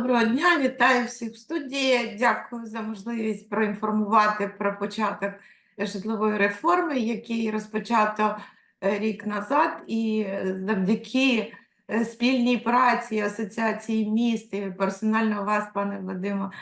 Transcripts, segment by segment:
Доброго дня, вітаю всіх в студії. Дякую за можливість проінформувати про початок житлової реформи, який розпочато е, рік назад, і завдяки е, спільній праці Асоціації міст і персонально вас, пане Вадимо,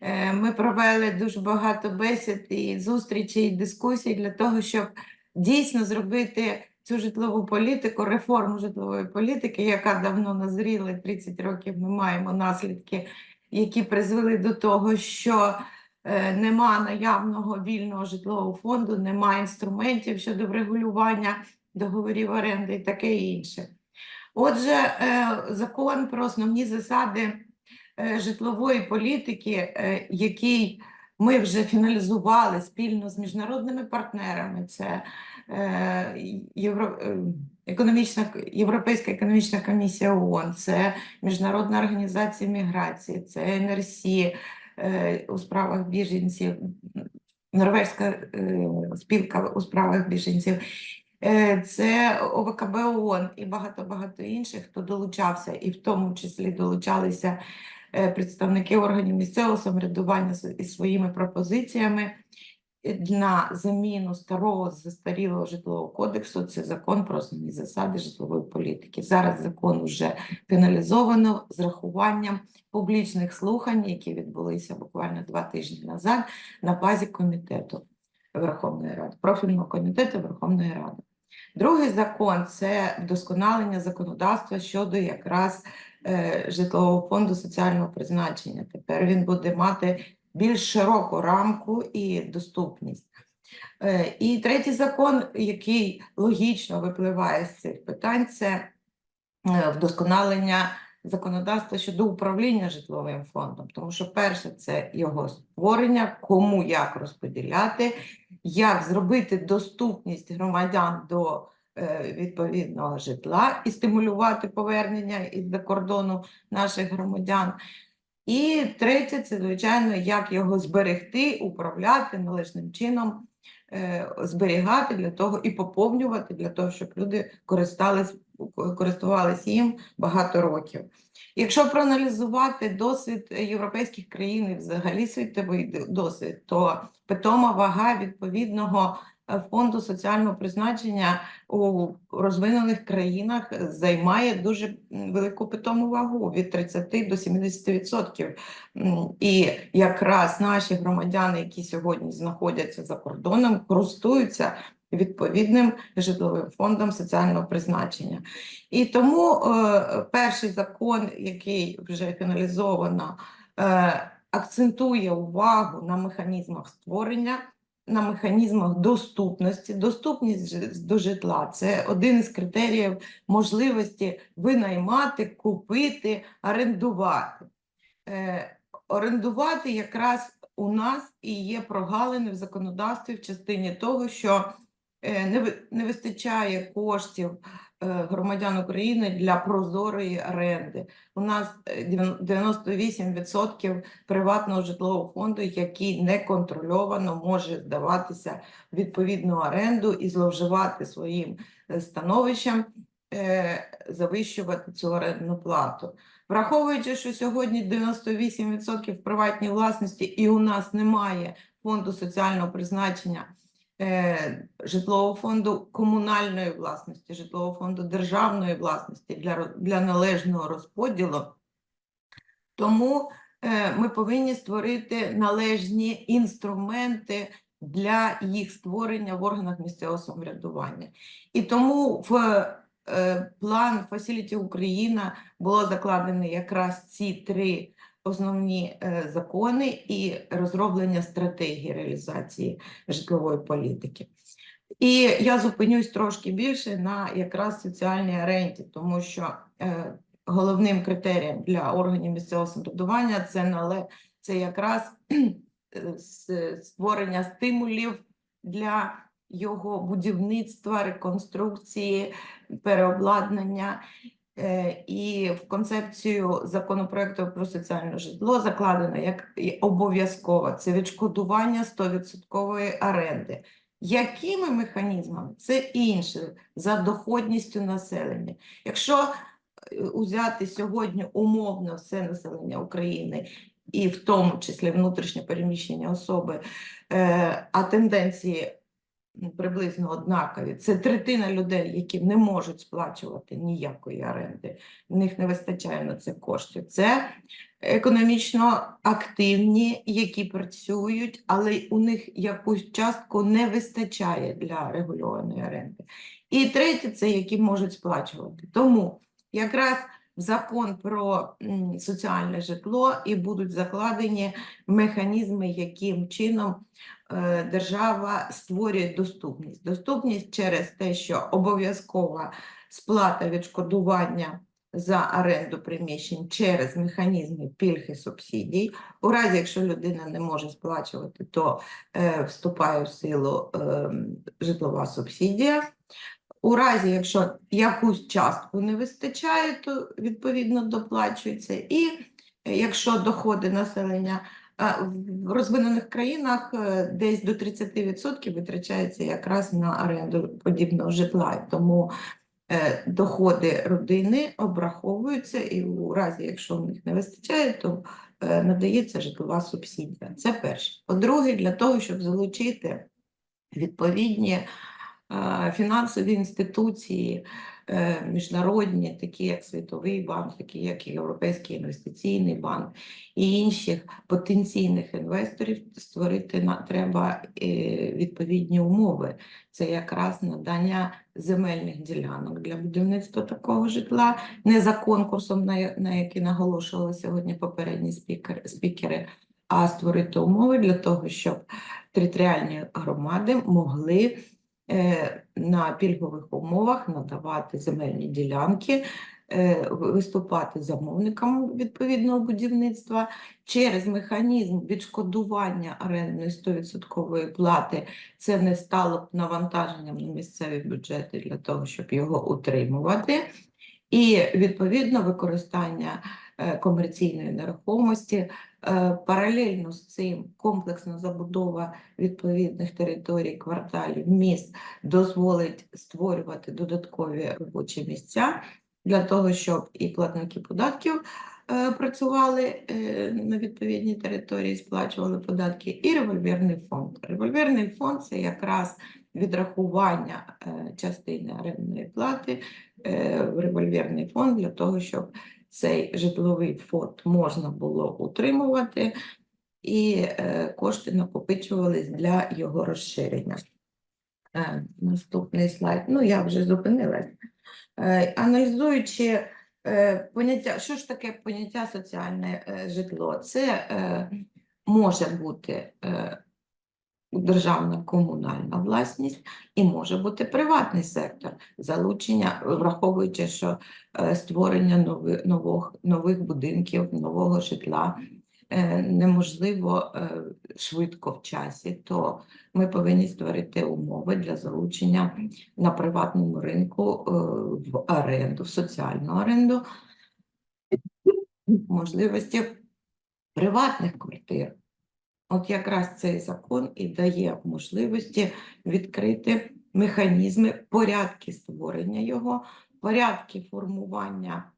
е, ми провели дуже багато бесід і зустрічей, і дискусій для того, щоб дійсно зробити цю житлову політику, реформу житлової політики, яка давно назріла, 30 років ми маємо наслідки, які призвели до того, що е, нема наявного вільного житлового фонду, нема інструментів щодо врегулювання договорів оренди і таке інше. Отже, е, закон про основні засади е, житлової політики, який ми вже фіналізували спільно з міжнародними партнерами, це Євро, е, економічна, Європейська економічна комісія ООН, це Міжнародна організація міграції, це НРС е, у справах біженців, Норвезька е, спілка у справах біженців. Е, Це ОВКБ ООН і багато-багато інших, хто долучався, і в тому числі долучалися е, представники органів місцевого самоврядування з- із своїми пропозиціями на заміну старого застарілого житлового кодексу. Це закон про основні засади житлової політики. Зараз закон вже фіналізовано з рахуванням публічних слухань, які відбулися буквально два тижні назад на базі комітету Верховної Ради, профільного комітету Верховної Ради. Другий закон це вдосконалення законодавства щодо якраз е, житлового фонду соціального призначення. Тепер він буде мати більш широку рамку і доступність. Е, І третій закон, який логічно випливає з цих питань, це е, вдосконалення законодавства щодо управління житловим фондом. Тому що перше це його створення, кому як розподіляти, як зробити доступність громадян до е, відповідного житла і стимулювати повернення із-за кордону наших громадян. І третє, це, звичайно, як його зберегти, управляти належним чином, е, зберігати для того і поповнювати для того, щоб люди користались, користувались їм багато років. Якщо проаналізувати досвід європейських країн і взагалі світовий досвід, то питома вага відповідного фонду соціального призначення у розвинених країнах займає дуже велику питому вагу від 30 до 70%. М, І якраз наші громадяни, які сьогодні знаходяться за кордоном, користуються відповідним житловим фондом соціального призначення. І тому е, перший закон, який вже фіналізовано, е, акцентує увагу на механізмах створення, на механізмах доступності. Доступність до житла це один із критеріїв можливості винаймати, купити, орендувати. Е, орендувати якраз у нас і є прогалини в законодавстві в частині того, що е, не, вистачає коштів громадян України для прозорої оренди. У нас е, дев'ян- 98% приватного житлового фонду, який неконтрольовано може здаватися відповідну оренду і зловживати своїм е, становищем, е, завищувати цю орендну плату. Враховуючи, що сьогодні 98% в приватній власності і у нас немає фонду соціального призначення е, житлового фонду комунальної власності, житлового фонду державної власності для, для належного розподілу, тому е, ми повинні створити належні інструменти для їх створення в органах місцевого самоврядування. І тому в е, план Facility Україна було закладено якраз ці три основні е, закони і розроблення стратегії реалізації житлової політики. І я зупинюсь трошки більше на якраз соціальній оренді, тому що е, головним критерієм для органів місцевого самоврядування це нале це якраз е, створення стимулів для його будівництва, реконструкції, переобладнання. Е, І в концепцію законопроекту про соціальне житло закладено як обов'язково це відшкодування 100% оренди. Якими механізмами? Це інше за доходністю населення. Якщо е, узяти сьогодні умовно все населення України, і в тому числі внутрішньо переміщення особи, е, а тенденції приблизно однакові. Це третина людей, які не можуть сплачувати ніякої оренди, в них не вистачає на це коштів. Це економічно активні, які працюють, але у них якусь частку не вистачає для регульованої оренди. І третє, це які можуть сплачувати. Тому якраз закон про соціальне житло і будуть закладені механізми, яким чином е, держава створює доступність. Доступність через те, що обов'язкова сплата відшкодування за оренду приміщень через механізми пільг і субсидій. У разі, якщо людина не може сплачувати, то е, вступає в силу е, житлова субсидія. У разі, якщо якусь частку не вистачає, то відповідно доплачується. І е, якщо доходи населення е, в розвинених країнах е, десь до 30% витрачається якраз на оренду подібного житла. Тому доходи родини обраховуються, і у разі, якщо в них не вистачає, то надається житлова субсидія. Це перше. По-друге, для того, щоб залучити відповідні фінансові інституції е, міжнародні, такі як Світовий банк, такі як Європейський інвестиційний банк і інших потенційних інвесторів, створити на треба е, відповідні умови. Це якраз надання земельних ділянок для будівництва такого житла, не за конкурсом, на, який наголошували сьогодні попередні спікер, спікери, а створити умови для того, щоб територіальні громади могли на пільгових умовах надавати земельні ділянки, е, виступати замовниками відповідного будівництва через механізм відшкодування орендної 100% плати. Це не стало б навантаженням на місцеві бюджети для того, щоб його утримувати. І відповідно використання е, комерційної нерухомості е, паралельно з цим комплексна забудова відповідних територій, кварталів, міст дозволить створювати додаткові робочі місця для того, щоб і платники податків е, працювали е, на відповідній території, сплачували податки, і револьверний фонд. Револьверний фонд це якраз відрахування е, частини орендної плати е, в револьверний фонд для того, щоб цей житловий фонд можна було утримувати і е, кошти накопичувались для його розширення. Е, Наступний слайд. Ну, я вже зупинилась. Е, Аналізуючи поняття, що ж таке поняття соціальне житло? Це може бути державна комунальна власність і може бути приватний сектор, залучення, враховуючи, що е, створення нових, нових, нових будинків, нового житла е, неможливо е, швидко в часі, то ми повинні створити умови для залучення на приватному ринку в оренду, в соціальну оренду, можливості приватних квартир. От якраз цей закон і дає можливості відкрити механізми, порядки створення його, порядки формування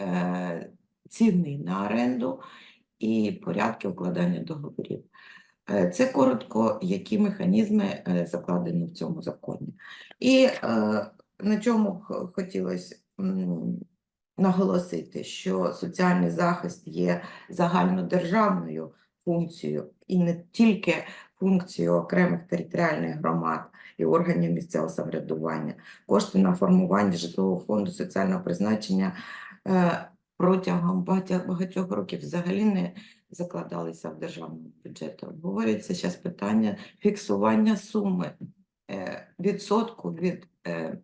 е, ціни на оренду і порядки укладання договорів. Е, Це коротко, які механізми е, закладені в цьому законі. І е, на чому хотілося наголосити, що соціальний захист є загальнодержавною функцією і не тільки функцією окремих територіальних громад і органів місцевого самоврядування. Кошти на формування житлового фонду соціального призначення е, протягом багатьох, років взагалі не закладалися в державному бюджеті. Обговорюється зараз питання фіксування суми е, відсотку від е,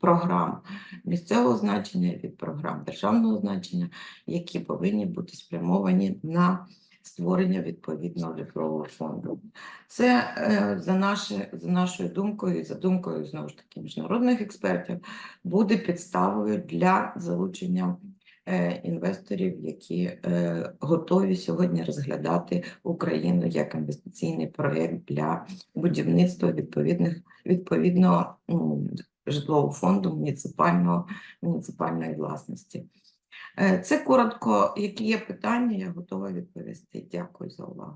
програм місцевого значення, від програм державного значення, які повинні бути спрямовані на створення відповідного житлового фонду. Це е, за, наше, за нашою думкою і за думкою знову ж таки міжнародних експертів буде підставою для залучення е, інвесторів, які е, готові сьогодні розглядати Україну як інвестиційний проєкт для будівництва відповідних відповідного житлового фонду муніципального, муніципальної власності. Е, Це коротко, які є питання, я готова відповісти. Дякую за увагу.